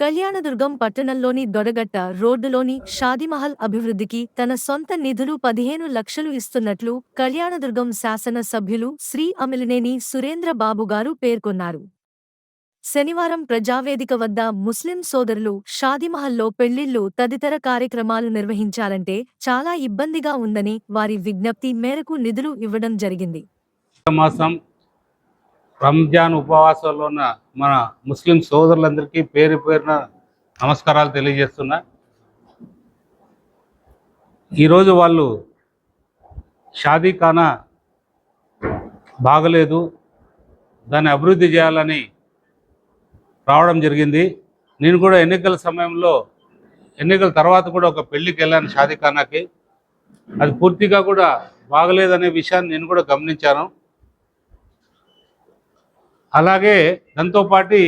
కళ్యాణదుర్గం పట్టణంలోని దొడగట్ట రోడ్డులోని షాదిమహల్ అభివృద్ధికి తన సొంత నిధులు పదిహేను లక్షలు ఇస్తున్నట్లు కళ్యాణదుర్గం శాసన సభ్యులు శ్రీ అమిలినేని సురేంద్ర బాబుగారు పేర్కొన్నారు. శనివారం ప్రజావేదిక వద్ద ముస్లిం సోదరులు షాదిమహల్లో పెళ్ళిళ్ళు తదితర కార్యక్రమాలు నిర్వహించాలంటే చాలా ఇబ్బందిగా ఉందని వారి విజ్ఞప్తి మేరకు నిధులు ఇవ్వడం జరిగింది. మాసం రంజాన్ ఉపవాసాల్లో ఉన్న మన ముస్లిం సోదరులందరికీ పేరు పేరున నమస్కారాలు తెలియజేస్తున్నా. ఈరోజు వాళ్ళు షాదీ ఖానా బాగలేదు. దాన్ని అభివృద్ధి చేయాలని రావడం జరిగింది. నేను కూడా ఎన్నికల సమయంలో ఎన్నికల తర్వాత కూడా ఒక పెళ్ళికి వెళ్ళాను షాదీ ఖానాకి. అది పూర్తిగా కూడా బాగలేదనే విషయాన్ని నేను కూడా గమనించాను. అలాగే దాంతోపాటు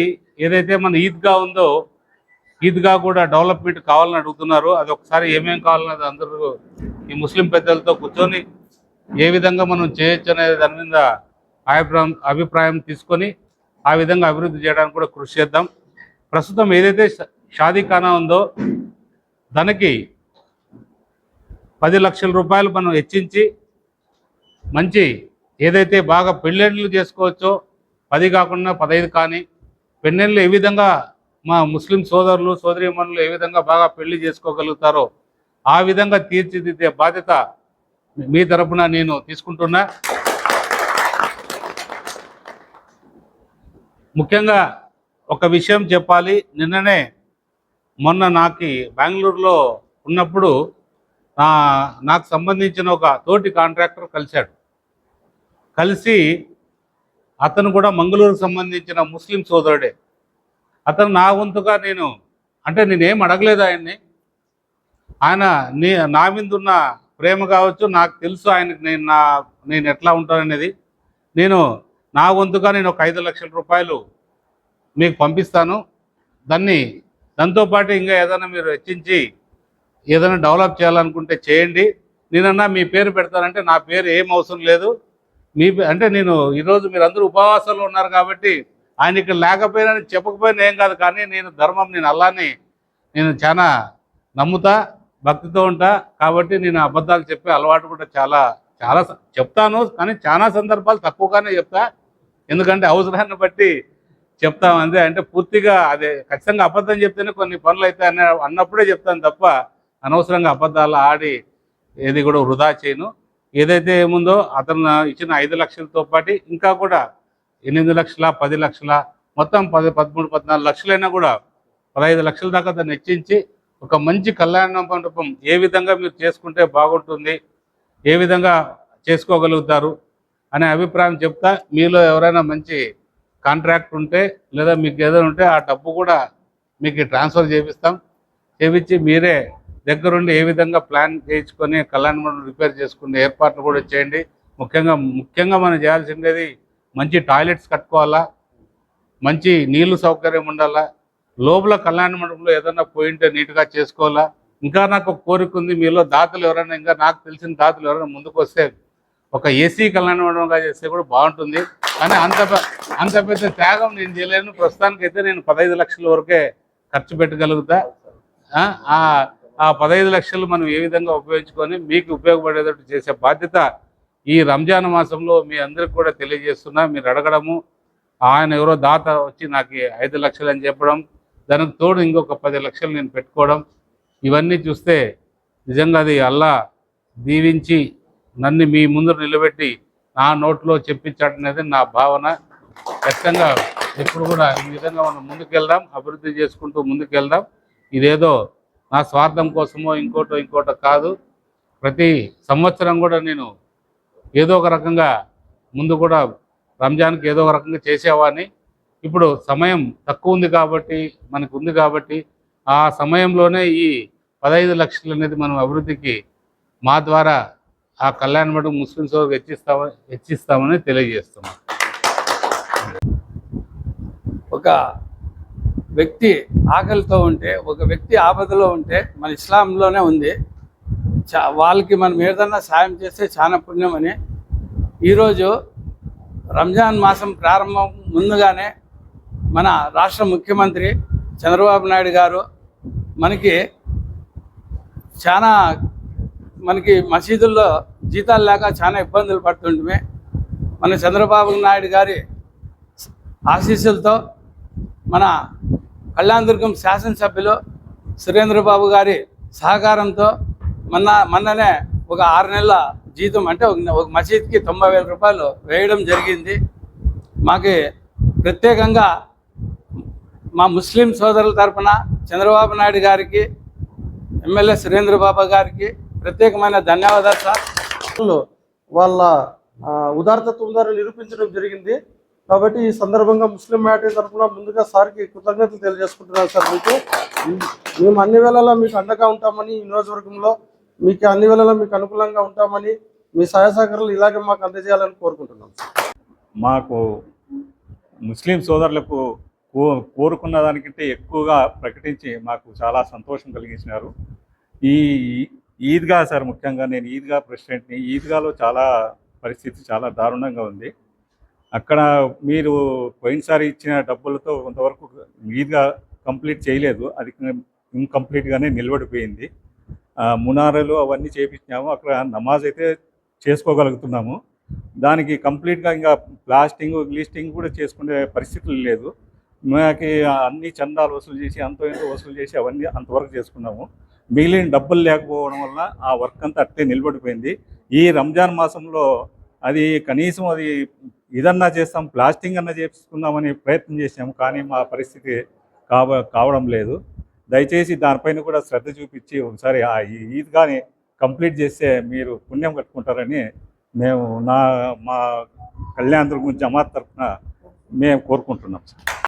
ఏదైతే మన ఈద్గా ఉందో ఈద్గా కూడా డెవలప్మెంట్ కావాలని అడుగుతున్నారు. అది ఒకసారి ఏమేం కావాలన్నది అందరూ ఈ ముస్లిం పెద్దలతో కూర్చొని ఏ విధంగా మనం చేయొచ్చు అనేది దాని మీద అభిప్రాయం అభిప్రాయం తీసుకొని ఆ విధంగా అభివృద్ధి చేయడానికి కూడా కృషి చేద్దాం. ప్రస్తుతం ఏదైతే షా- షాదీ ఖానా ఉందో దానికి పది లక్షల రూపాయలు మనం హెచ్చించి మంచి ఏదైతే బాగా పెళ్ళిళ్ళు చేసుకోవచ్చో పది కాకుండా పదహైదు కానీ పెన్నెళ్ళు ఏ విధంగా మా ముస్లిం సోదరులు సోదరీమణులు ఏ విధంగా బాగా పెళ్ళి చేసుకోగలుగుతారో ఆ విధంగా తీర్చిదిద్దే బాధ్యత మీ తరఫున నేను తీసుకుంటున్నా. ముఖ్యంగా ఒక విషయం చెప్పాలి. నిన్ననే మొన్న నాకు బెంగళూరులో ఉన్నప్పుడు నా నాకు సంబంధించిన ఒక తోటి కాంట్రాక్టర్ కలిశాడు. కలిసి అతను కూడా మంగళూరుకు సంబంధించిన ముస్లిం సోదరుడే. అతను నా వంతుగా నేను అంటే నేనేం అడగలేదు ఆయన్ని. ఆయన నీ నా మీద ఉన్న ప్రేమ కావచ్చు నాకు తెలుసు ఆయనకి నేను నా నేను ఎట్లా ఉంటాననేది. నేను నా వంతుగా నేను ఒక ఐదు లక్షల రూపాయలు మీకు పంపిస్తాను. దాన్ని దాంతోపాటు ఇంకా ఏదైనా మీరు హెచ్చించి ఏదైనా డెవలప్ చేయాలనుకుంటే చేయండి. నేనన్నా మీ పేరు పెడతానంటే నా పేరు ఏం అవసరం లేదు. మీ పే- అంటే నేను ఈరోజు మీరు అందరూ ఉపవాసాలు ఉన్నారు కాబట్టి ఆయన ఇక్కడ లేకపోయినా చెప్పకపోయినా ఏం కాదు కానీ నేను ధర్మం నేను అల్లాని నేను చాలా నమ్ముతా భక్తితో ఉంటా కాబట్టి నేను అబద్ధాలు చెప్పే అలవాటు కూడా చాలా చాలా చెప్తాను కానీ చాలా సందర్భాలు తక్కువగానే చెప్తా. ఎందుకంటే అవసరాన్ని బట్టి చెప్తాం అంతే అంటే పూర్తిగా అదే ఖచ్చితంగా అబద్ధం చెప్తేనే కొన్ని పనులు అయితే అన్న అన్నప్పుడే చెప్తాను తప్ప అనవసరంగా అబద్ధాలు ఆడి ఏది కూడా వృధా చేయను. ఏదైతే ఏముందో అతను ఇచ్చిన ఐదు లక్షలతో పాటు ఇంకా కూడా ఎనిమిది లక్షల పది లక్షల మొత్తం పది పదమూడు పద్నాలుగు లక్షలైనా కూడా పదహైదు లక్షల దాకా దాన్ని హెచ్చించి ఒక మంచి కళ్యాణ మండపం ఏ విధంగా మీరు చేసుకుంటే బాగుంటుంది ఏ విధంగా చేసుకోగలుగుతారు అనే అభిప్రాయం చెప్తా. మీలో ఎవరైనా మంచి కాంట్రాక్ట్ ఉంటే లేదా మీకు ఏదైనా ఉంటే ఆ డబ్బు కూడా మీకు ట్రాన్స్ఫర్ చేపిస్తాం. చేపించి మీరే దగ్గరుండి ఏ విధంగా ప్లాన్ చేయించుకొని కళ్యాణ మండపం రిపేర్ చేసుకునే ఏర్పాట్లు కూడా చేయండి. ముఖ్యంగా ముఖ్యంగా మనం చేయాల్సింది మంచి టాయిలెట్స్ కట్టుకోవాలా మంచి నీళ్ళు సౌకర్యం ఉండాలా లోపల కళ్యాణ మండపంలో ఏదైనా పోయింటే నీట్గా చేసుకోవాలా. ఇంకా నాకు కోరిక ఉంది మీలో దాతలు ఎవరైనా ఇంకా నాకు తెలిసిన దాతలు ఎవరైనా ముందుకు వస్తే ఒక ఏసీ కళ్యాణ మండపంగా చేస్తే కూడా బాగుంటుంది. కానీ అంత అంత పెద్ద త్యాగం నేను చేయలేను. ప్రస్తుతానికైతే నేను పదహైదు లక్షల వరకే ఖర్చు పెట్టగలుగుతా. ఆ, పదహైదు లక్షలు మనం ఏ విధంగా ఉపయోగించుకొని మీకు ఉపయోగపడేటట్టు చేసే బాధ్యత ఈ రంజాన్ మాసంలో మీ అందరికి కూడా తెలియజేస్తున్నా. మీరు అడగడము ఆయన ఎవరో దాత వచ్చి నాకు ఐదు లక్షలు అని చెప్పడం దానికి తోడు ఇంకొక పది లక్షలు నేను పెట్టుకోవడం ఇవన్నీ చూస్తే నిజంగా అది అల్లా దీవించి నన్ను మీ ముందు నిలబెట్టి నా నోట్లో చెప్పించాడనేది నా భావన. ఖచ్చితంగా ఎప్పుడు కూడా ఈ విధంగా మనం ముందుకెళ్దాం అభివృద్ధి చేసుకుంటూ ముందుకెళ్దాం. ఇదేదో నా స్వార్థం కోసమో ఇంకోటో ఇంకోటో కాదు. ప్రతి సంవత్సరం కూడా నేను ఏదో ఒక రకంగా ముందు కూడా రంజాన్కి ఏదో ఒక రకంగా చేసేవాడిని. ఇప్పుడు సమయం తక్కువ ఉంది కాబట్టి మనకు ఉంది కాబట్టి ఆ సమయంలోనే ఈ పదహైదు లక్షలు అనేది మనం అభివృద్ధికి మా ద్వారా ఆ కళ్యాణ మండపం ముస్లిం సోదరులకు హెచ్చిస్తామని హెచ్చిస్తామని తెలియజేస్తున్నాం. ఒక వ్యక్తి ఆకలితో ఉంటే ఒక వ్యక్తి ఆపదలో ఉంటే మన ఇస్లాంలోనే ఉంది. చా వాళ్ళకి మనం ఏదన్నా సాయం చేస్తే చాలా పుణ్యం అని ఈరోజు రంజాన్ మాసం ప్రారంభం ముందుగానే మన రాష్ట్ర ముఖ్యమంత్రి చంద్రబాబు నాయుడు గారు మనకి చాలా మనకి మసీదుల్లో జీతాలు లేక చాలా ఇబ్బందులు పడుతుంటే మన చంద్రబాబు నాయుడు గారి ఆశీస్సులతో మన కళ్యాణదుర్గం శాసనసభ్యులు సురేంద్రబాబు గారి సహకారంతో మొన్న మొన్ననే ఒక ఆరు నెలల జీతం అంటే ఒక ఒక మసీద్కి తొంభై వేల రూపాయలు వేయడం జరిగింది. మాకు ప్రత్యేకంగా మా ముస్లిం సోదరుల తరఫున చంద్రబాబు నాయుడు గారికి ఎమ్మెల్యే సురేంద్రబాబు గారికి ప్రత్యేకమైన ధన్యవాదాలు సార్. వాళ్ళ ఆ, ఉదారతత్వం ద్వారా నిరూపించడం జరిగింది. కాబట్టి ఈ సందర్భంగా ముస్లిం మ్యాటర్ తరఫున ముందుగా సార్కి కృతజ్ఞతలు తెలియజేసుకుంటున్నాను సార్ మీకు. మేము అన్ని వేళలా మీకు అండగా ఉంటామని ఈ నియోజకవర్గంలో మీకు అన్ని వేళలా మీకు అనుకూలంగా ఉంటామని మీ సహాయ సహకారాలు ఇలాగే మాకు అందజేయాలని కోరుకుంటున్నాం మాకు ముస్లిం సోదరులకు కో కోరుకున్న దానికంటే ఎక్కువగా ప్రకటించి మాకు చాలా సంతోషం కలిగించినారు. ఈ ఈద్గా సార్ ముఖ్యంగా నేను ఈద్గా ప్రెసిడెంట్ని ఈద్గాలో చాలా పరిస్థితి చాలా దారుణంగా ఉంది. అక్కడ మీరు పోయినసారి ఇచ్చిన డబ్బులతో కొంతవరకు మీదుగా కంప్లీట్ చేయలేదు. అది ఇంకంప్లీట్గానే నిలబడిపోయింది. మునారలు అవన్నీ చేపించినాము. అక్కడ నమాజ్ అయితే చేసుకోగలుగుతున్నాము. దానికి కంప్లీట్గా ఇంకా ప్లాస్టింగ్ గ్లీస్టింగ్ కూడా చేసుకునే పరిస్థితులు లేదు. మాకి అన్ని చందాలు వసూలు చేసి అంతో ఎంతో వసూలు చేసి అవన్నీ అంతవరకు చేసుకున్నాము. మిగిలిన డబ్బులు లేకపోవడం వల్ల ఆ వర్క్ అంతా అట్టే నిలబడిపోయింది. ఈ రంజాన్ మాసంలో అది కనీసం అది ఇదన్నా చేస్తాం ప్లాస్టింగ్ అన్నా చేసుకుందామని ప్రయత్నం చేసాము కానీ మా పరిస్థితి కావ కావడం లేదు. దయచేసి దానిపైన కూడా శ్రద్ధ చూపించి ఒకసారి ఆ ఈద్ కానీ కంప్లీట్ చేస్తే మీరు పుణ్యం కట్టుకుంటారని మేము నా మా కళ్యాణ దుర్గం జమాత్ తరఫున మేము కోరుకుంటున్నాం.